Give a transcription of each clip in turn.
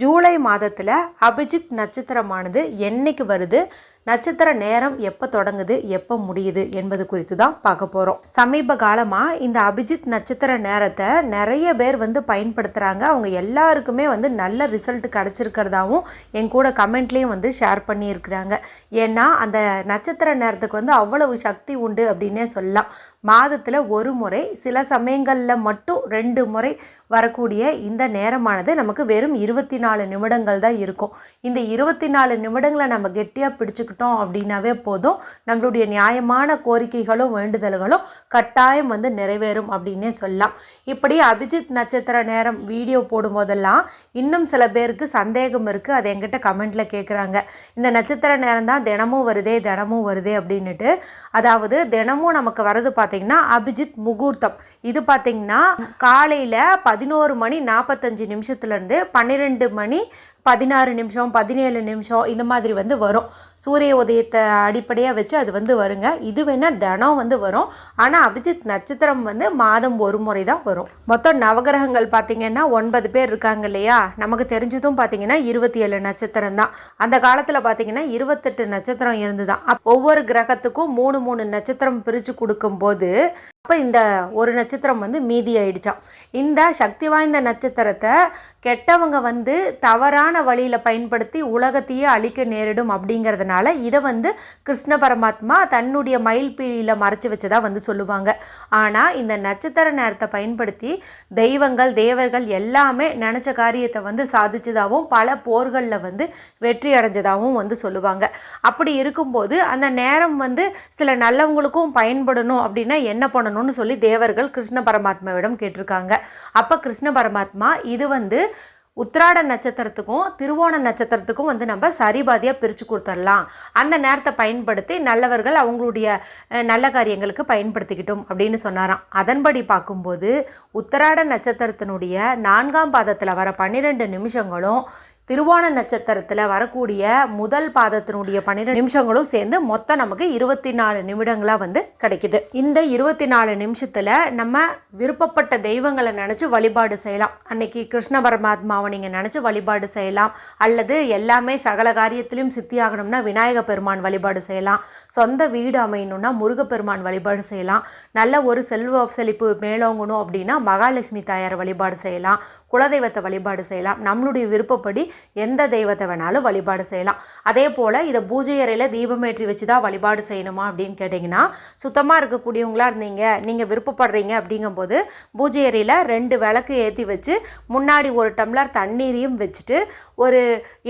ஜூலை மாதத்தில் அபிஜித் நட்சத்திரமானது என்னைக்கு வருது? நட்சத்திர நேரம் எப்போ தொடங்குது? எப்போ முடியுது? என்பது குறித்து தான் பார்க்க போகிறோம் சமீப காலமாக இந்த அபிஜித் நட்சத்திர நேரத்தை நிறைய பேர் வந்து பயன்படுத்துகிறாங்க அவங்க எல்லாருக்குமே வந்து நல்ல ரிசல்ட் கிடச்சிருக்கிறதாவும் என் கூட கமெண்ட்லேயும் வந்து ஷேர் பண்ணியிருக்கிறாங்க. ஏன்னா அந்த நட்சத்திர நேரத்துக்கு வந்து அவ்வளவு சக்தி உண்டு அப்படின்னே சொல்லலாம். மாதத்தில் ஒரு முறை சில சமயங்களில் மட்டும் ரெண்டு முறை வரக்கூடிய இந்த நேரமானது நமக்கு வெறும் இருபத்தி நாலு நாலு நிமிடங்கள் தான் இருக்கும். இந்த இருபத்தி நாலு நிமிடங்களை நம்ம கெட்டியாக பிடிச்சிக்கிட்டோம் அப்படின்னாவே போதும். நம்மளுடைய நியாயமான கோரிக்கைகளும் வேண்டுதல்களும் கட்டாயம் வந்து நிறைவேறும் அப்படின்னே சொல்லலாம். இப்படி அபிஜித் நட்சத்திர நேரம் வீடியோ போடும்போதெல்லாம் இன்னும் சில பேருக்கு சந்தேகம் இருக்குது அது என்கிட்ட கமெண்ட்டில் கேட்குறாங்க இந்த நட்சத்திர நேரம் தான் தினமும் வருதே தினமும் வருதே அப்படின்னுட்டு. அதாவது தினமும் நமக்கு வரது பார்த்திங்கன்னா அபிஜித் முகூர்த்தம். இது பார்த்தீங்கன்னா காலையில் பதினோரு மணி நாற்பத்தஞ்சு நிமிஷத்துலேருந்து பன்னிரெண்டு மணி பதினாறு நிமிஷம் பதினேழு நிமிஷம் இந்த மாதிரி வந்து வரும். சூரிய உதயத்தை அடிப்படையாக வச்சு அது வந்து வருங்க. இது வேணால் தினம் வந்து வரும். ஆனால் அபிஜித் நட்சத்திரம் வந்து மாதம் ஒரு முறை தான் வரும். மொத்தம் நவகிரகங்கள் பார்த்திங்கன்னா ஒன்பது பேர் இருக்காங்க இல்லையா? நமக்கு தெரிஞ்சதும் பார்த்திங்கன்னா இருபத்தி ஏழு நட்சத்திரம் தான். அந்த காலத்தில் பார்த்திங்கன்னா இருபத்தெட்டு நட்சத்திரம் இருந்து தான் ஒவ்வொரு கிரகத்துக்கும் மூணு மூணு நட்சத்திரம் பிரித்து கொடுக்கும்போது அப்போ இந்த ஒரு நட்சத்திரம் வந்து மீதி ஆயிடுச்சான் இந்த சக்தி வாய்ந்த நட்சத்திரத்தை கெட்டவங்க வந்து தவறான வழியில் பயன்படுத்தி உலகத்தையே அழிக்க நேரிடும் அப்படிங்கிறதுனால இதை வந்து கிருஷ்ண பரமாத்மா தன்னுடைய மயில்பீழியில் மறைச்சி வச்சதாக வந்து சொல்லுவாங்க. ஆனால் இந்த நட்சத்திர நேரத்தை பயன்படுத்தி தெய்வங்கள் தேவர்கள் எல்லாமே நினச்ச காரியத்தை வந்து சாதிச்சதாகவும் பல போர்களில் வந்து வெற்றி அடைஞ்சதாகவும் வந்து சொல்லுவாங்க. அப்படி இருக்கும்போது அந்த நேரம் வந்து சில நல்லவங்களுக்கும் பயன்படணும் அப்படின்னா என்ன பண்ணணும்னு சொல்லி தேவர்கள் கிருஷ்ண பரமாத்மாவிடம் கேட்டிருக்காங்க. அப்போ கிருஷ்ண பரமாத்மா இது வந்து உத்திராட நட்சத்திரத்துக்கும் திருவோண நட்சத்திரத்துக்கும் வந்து நம்ம சரிபாதியாக பிரித்து கொடுத்துடலாம். அந்த நேரத்தை பயன்படுத்தி நல்லவர்கள் அவங்களுடைய நல்ல காரியங்களுக்கு பயன்படுத்திக்கிட்டோம் அப்படின்னு சொன்னாராம். அதன்படி பார்க்கும்போது உத்திராட நட்சத்திரத்தினுடைய நான்காம் பாதத்தில் வர பன்னிரெண்டு நிமிஷங்களும் திருவோண நட்சத்திரத்தில் வரக்கூடிய முதல் பாதத்தினுடைய பன்னிரெண்டு நிமிஷங்களும் சேர்ந்து மொத்தம் நமக்கு இருபத்தி நாலு நிமிடங்களாக வந்து கிடைக்குது. இந்த இருபத்தி நாலு நிமிஷத்தில் நம்ம விருப்பப்பட்ட தெய்வங்களை நினச்சி வழிபாடு செய்யலாம். அன்னைக்கு கிருஷ்ண பரமாத்மாவை நீங்கள் நினச்சி வழிபாடு செய்யலாம். அல்லது எல்லாமே சகல காரியத்திலையும் சித்தியாகணும்னா விநாயக பெருமான் வழிபாடு செய்யலாம். சொந்த வீடு அமையணும்னா முருகப்பெருமான் வழிபாடு செய்யலாம். நல்ல ஒரு செல்வ செழிப்பு மேலோங்கணும் அப்படின்னா மகாலட்சுமி தாயார் வழிபாடு செய்யலாம். குலதெய்வத்தை வழிபாடு செய்யலாம். நம்மளுடைய விருப்பப்படி எந்த தெய்வத்தை வேணாலும் வழிபாடு செய்யலாம். அதே போல் இதை பூஜை அறையில் தீபமேற்றி வச்சு தான் வழிபாடு செய்யணுமா அப்படின்னு கேட்டிங்கன்னா சுத்தமாக இருக்கக்கூடியவங்களா இருந்தீங்க நீங்கள் விருப்பப்படுறீங்க அப்படிங்கும்போது பூஜை அறையில் ரெண்டு விளக்கு ஏற்றி வச்சு முன்னாடி ஒரு டம்ளர் தண்ணீரையும் வச்சுட்டு ஒரு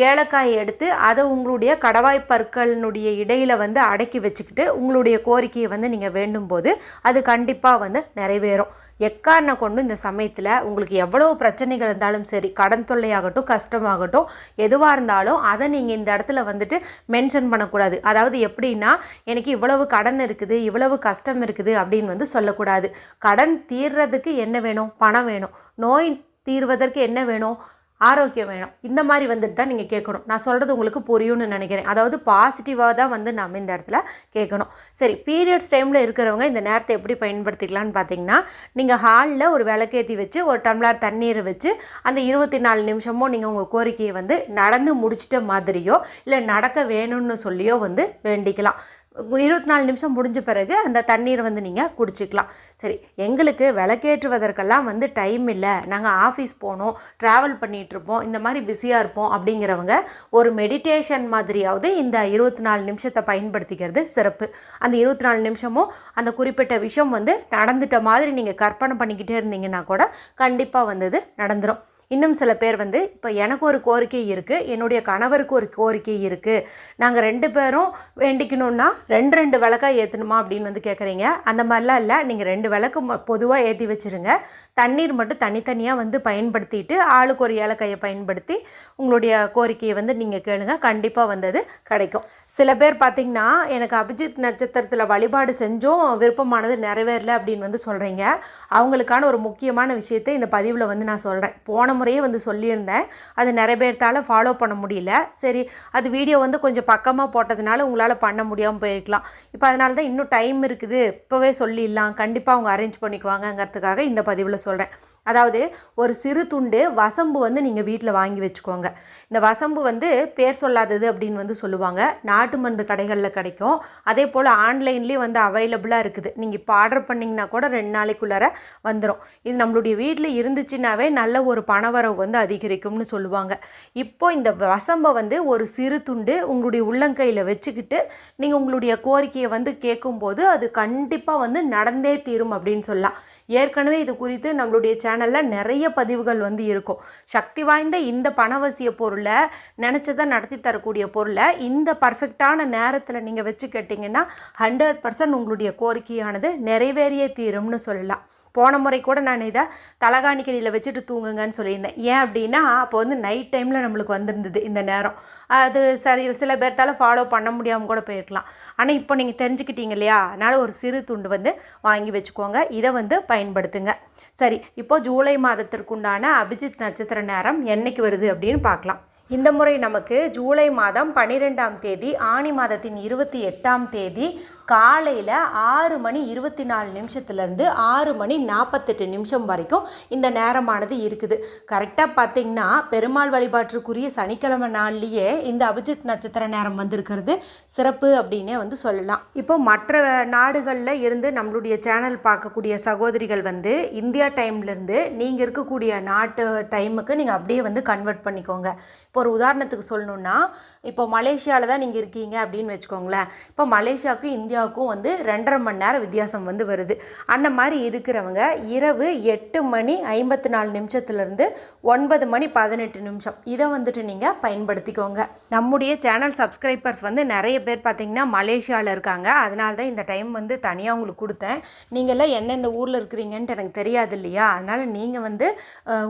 ஏலக்காய் எடுத்து அதை உங்களுடைய கடவாய் பற்களினுடைய இடையில் வந்து அடக்கி வச்சுக்கிட்டு உங்களுடைய கோரிக்கையை வந்து நீங்கள் வேண்டும் போது அது கண்டிப்பாக வந்து நிறைவேறும். எக்காரணம் கொண்டு இந்த சமயத்தில் உங்களுக்கு எவ்வளோ பிரச்சனைகள் இருந்தாலும் சரி கடன் தொல்லையாகட்டும் கஷ்டமாகட்டும் எதுவாக இருந்தாலும் அதை நீங்கள் இந்த இடத்துல வந்துட்டு மென்ஷன் பண்ணக்கூடாது. அதாவது எப்படின்னா எனக்கு இவ்வளவு கடன் இருக்குது இவ்வளவு கஷ்டம் இருக்குது அப்படின்னு வந்து சொல்லக்கூடாது. கடன் தீர்றதுக்கு என்ன வேணும்? பணம் வேணும். நோய் தீர்வதற்கு என்ன வேணும்? ஆரோக்கியம் வேணும். இந்த மாதிரி வந்துட்டு தான் நீங்கள் கேட்கணும். நான் சொல்கிறது உங்களுக்கு புரியும்னு நினைக்கிறேன். அதாவது பாசிட்டிவாக தான் வந்து நம்ம இந்த இடத்துல கேட்கணும். சரி பீரியட்ஸ் டைமில் இருக்கிறவங்க இந்த நேரத்தை எப்படி பயன்படுத்திக்கலாம்னு பார்த்தீங்கன்னா நீங்கள் ஹாலில் ஒரு விளக்கேற்றி வச்சு ஒரு டம்ளர் தண்ணீரை வச்சு அந்த இருபத்தி நாலு நிமிஷமும் நீங்கள் உங்கள் கோரிக்கையை வந்து நடந்து முடிச்சிட்ட மாதிரியோ இல்லை நடக்க வேணும்னு சொல்லியோ வந்து வேண்டிக்கலாம். இருபத்தி நாலு நிமிஷம் முடிஞ்ச பிறகு அந்த தண்ணீரை வந்து நீங்கள் குடிச்சிக்கலாம். சரி எங்களுக்கு விளக்கேற்றுவதற்கெல்லாம் வந்து டைம் இல்லை. நாங்கள் ஆஃபீஸ் போகணும் ட்ராவல் பண்ணிகிட்ருப்போம் இந்த மாதிரி பிஸியாக இருப்போம் அப்படிங்கிறவங்க ஒரு மெடிடேஷன் மாதிரியாவது இந்த இருபத்தி நாலு நிமிஷத்தை பயன்படுத்திக்கிறது சிறப்பு. அந்த இருபத்தி நாலு நிமிஷமும் அந்த குறிப்பிட்ட விஷயம் வந்து நடந்துட்ட மாதிரி நீங்கள் கற்பனை பண்ணிக்கிட்டே இருந்தீங்கன்னா கூட கண்டிப்பாக வந்தது நடந்துடும் இன்னும் சில பேர் வந்து இப்போ எனக்கு ஒரு கோரிக்கை இருக்குது என்னுடைய கணவருக்கு ஒரு கோரிக்கை இருக்குது நாங்கள் ரெண்டு பேரும் வேண்டிக்கணும்னா ரெண்டு ரெண்டு விளக்காக ஏற்றணுமா அப்படின்னு வந்து கேட்குறீங்க அந்த மாதிரிலாம் இல்லை. நீங்கள் ரெண்டு விளக்கு பொதுவாக ஏற்றி வச்சுருங்க. தண்ணீர் மட்டும் தனித்தனியாக வந்து பயன்படுத்திட்டு ஆளுக்கு ஒரு ஏலக்காயை பயன்படுத்தி உங்களுடைய கோரிக்கையை வந்து நீங்கள் கேளுங்க. கண்டிப்பாக வந்தது கிடைக்கும். சில பேர் பார்த்திங்கன்னா எனக்கு அபிஜித் நட்சத்திரத்தில் வழிபாடு செஞ்சும் விருப்பமானது நிறைவேறல அப்படின்னு வந்து சொல்கிறீங்க அவங்களுக்கான ஒரு முக்கியமான விஷயத்தை இந்த பதிவில் வந்து நான் சொல்கிறேன் போன முறையே வந்து சொல்லியிருந்தேன். அது நிறைய பேர்த்தால் ஃபாலோ பண்ண முடியல. சரி அது வீடியோ வந்து கொஞ்சம் பக்கமாக போட்டதுனால உங்களால் பண்ண முடியாமல் போயிருக்கலாம். இப்போ அதனால தான் இன்னும் டைம் இருக்குது. இப்போவே சொல்லிடலாம். கண்டிப்பாக அவங்க அரேஞ்ச் பண்ணிக்குவாங்கங்கிறதுக்காக இந்த பதிவில் சொல்கிறேன் அதாவது ஒரு சிறு துண்டு வசம்பு வந்து நீங்கள் வீட்டில் வாங்கி வச்சுக்கோங்க. இந்த வசம்பு வந்து பேர் சொல்லாதது அப்படின்னு வந்து சொல்லுவாங்க. நாட்டு மருந்து கடைகளில் கிடைக்கும். அதே போல் ஆன்லைன்லேயும் வந்து அவைலபிளாக இருக்குது. நீங்கள் இப்போ ஆர்டர் பண்ணிங்கன்னா கூட ரெண்டு நாளைக்குள்ளார வந்துடும் இது நம்மளுடைய வீட்டில் இருந்துச்சுனாவே நல்ல ஒரு பணவரவு வந்து அதிகரிக்கும்னு சொல்லுவாங்க. இப்போ இந்த வசம்பை வந்து ஒரு சிறு துண்டு உங்களுடைய உள்ளங்கையில் வச்சுக்கிட்டு நீங்கள் உங்களுடைய கோரிக்கையை வந்து கேட்கும்போது அது கண்டிப்பாக வந்து நடந்தே தீரும் அப்படின்னு சொல்லலாம். ஏற்கனவே இது குறித்து நம்மளுடைய சேனலில் நிறைய பதிவுகள் வந்து இருக்கும். சக்தி வாய்ந்த இந்த பணவசிய பொருளை நினச்சதை நடத்தி தரக்கூடிய பொருளை இந்த பர்ஃபெக்டான நேரத்தில் நீங்கள் வச்சு கேட்டிங்கன்னா ஹண்ட்ரட் பர்சன்ட் உங்களுடைய கோரிக்கையானது நிறைவேறியே தீரும்னு சொல்லலாம். போன முறை கூட நான் இதை தலகாணிக்கடியில் வச்சுட்டு தூங்குங்கன்னு சொல்லியிருந்தேன். ஏன் அப்படின்னா அப்போ வந்து நைட் டைமில் நம்மளுக்கு வந்திருந்தது இந்த நேரம். அது சரி சில பேர்த்தால் ஃபாலோ பண்ண முடியாமல் கூட போயிருக்கலாம். ஆனால் இப்போ நீங்கள் தெரிஞ்சுக்கிட்டீங்க இல்லையா? அதனால் ஒரு சிறு துண்டு வந்து வாங்கி வச்சுக்கோங்க. இதை வந்து பயன்படுத்துங்க. சரி இப்போ ஜூலை மாதத்திற்குண்டான அபிஜித் நட்சத்திர நேரம் என்னைக்கு வருது அப்படின்னு பார்க்கலாம். இந்த முறை நமக்கு ஜூலை மாதம் பன்னிரெண்டாம் தேதி ஆணி மாதத்தின் இருபத்தி எட்டாம் தேதி காலையில் ஆறு மணி இருபத்தி நாலு நிமிஷத்துலேருந்து ஆறு மணி நாற்பத்தெட்டு நிமிஷம் வரைக்கும் இந்த நேரமானது இருக்குது. கரெக்டாக பார்த்தீங்கன்னா பெருமாள் வழிபாட்டுக்குரிய சனிக்கிழமை நாள்லேயே இந்த அபிஜித் நட்சத்திர நேரம் வந்திருக்கிறது. சிறப்பு அப்படின்னே வந்து சொல்லலாம். இப்போ மற்ற நாடுகளில் இருந்து நம்மளுடைய சேனல் பார்க்கக்கூடிய சகோதரிகள் வந்து இந்தியா டைம்லேருந்து நீங்கள் இருக்கக்கூடிய நாட்டு டைமுக்கு நீங்கள் அப்படியே வந்து கன்வெர்ட் பண்ணிக்கோங்க. இப்போ ஒரு உதாரணத்துக்கு சொல்லணுன்னா இப்போ மலேசியாவில் தான் நீங்கள் இருக்கீங்க அப்படின்னு வச்சுக்கோங்களேன். இப்போ மலேசியாவுக்கு இந்தியாவுக்கும் வந்து ரெண்டரை மணி நேரம் வித்தியாசம் வந்து வருது. அந்த மாதிரி இருக்கிறவங்க இரவு எட்டு மணி ஐம்பத்தி நாலு நிமிஷத்துலேருந்து ஒன்பது மணி பதினெட்டு நிமிஷம். இதை வந்துட்டு நீங்கள் பயன்படுத்திக்கோங்க. நம்முடைய சேனல் சப்ஸ்கிரைபர்ஸ் வந்து நிறைய பேர் பார்த்திங்கன்னா மலேசியாவில் இருக்காங்க. அதனால தான் இந்த டைம் வந்து தனியாக உங்களுக்கு கொடுத்தேன். நீங்கள்லாம் எந்தெந்த ஊரில் இருக்கிறீங்கன்ட்டு எனக்கு தெரியாது இல்லையா? அதனால் நீங்கள் வந்து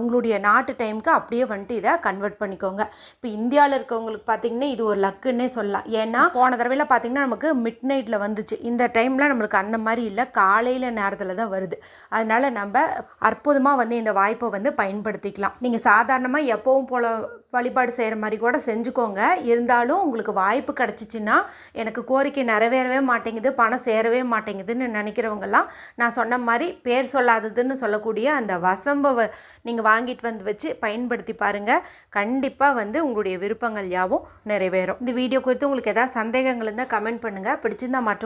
உங்களுடைய நாட்டு டைமுக்கு அப்படியே வந்துட்டு இதை கன்வெர்ட் பண்ணிக்கோங்க. இப்போ இந்தியாவில் இருக்கவங்களுக்கு பார்த்தீங்கன்னா இது ஒரு லக்குன்னே சொல்லலாம். ஏன்னா போன தடவையில் பார்த்தீங்கன்னா நமக்கு மிட் நைட்டில் வந்து வந்துச்சு. இந்த டைமில் நம்மளுக்கு அந்த மாதிரி இல்லை. காலையில் நேரத்தில் தான் வருது. அதனால் நம்ம அற்புதமாக வந்து இந்த வாய்ப்பை வந்து பயன்படுத்திக்கலாம். நீங்கள் சாதாரணமாக எப்போவும் போல் வழிபாடு செய்கிற மாதிரி கூட செஞ்சுக்கோங்க. இருந்தாலும் உங்களுக்கு வாய்ப்பு கிடச்சிச்சின்னா எனக்கு கோரிக்கை நிறைவேறவே மாட்டேங்குது. பணம் சேரவே மாட்டேங்குதுன்னு நினைக்கிறவங்கெல்லாம் நான் சொன்ன மாதிரி பேர் சொல்லாததுன்னு சொல்லக்கூடிய அந்த வசம்பை நீங்கள் வாங்கிட்டு வந்து வச்சு பயன்படுத்தி பாருங்கள் கண்டிப்பாக வந்து உங்களுடைய விருப்பங்கள் யாவும் நிறைவேறும். இந்த வீடியோ குறித்து உங்களுக்கு எதாவது சந்தேகங்கள் இருந்தால் கமெண்ட் பண்ணுங்கள் பிடிச்சிருந்தால்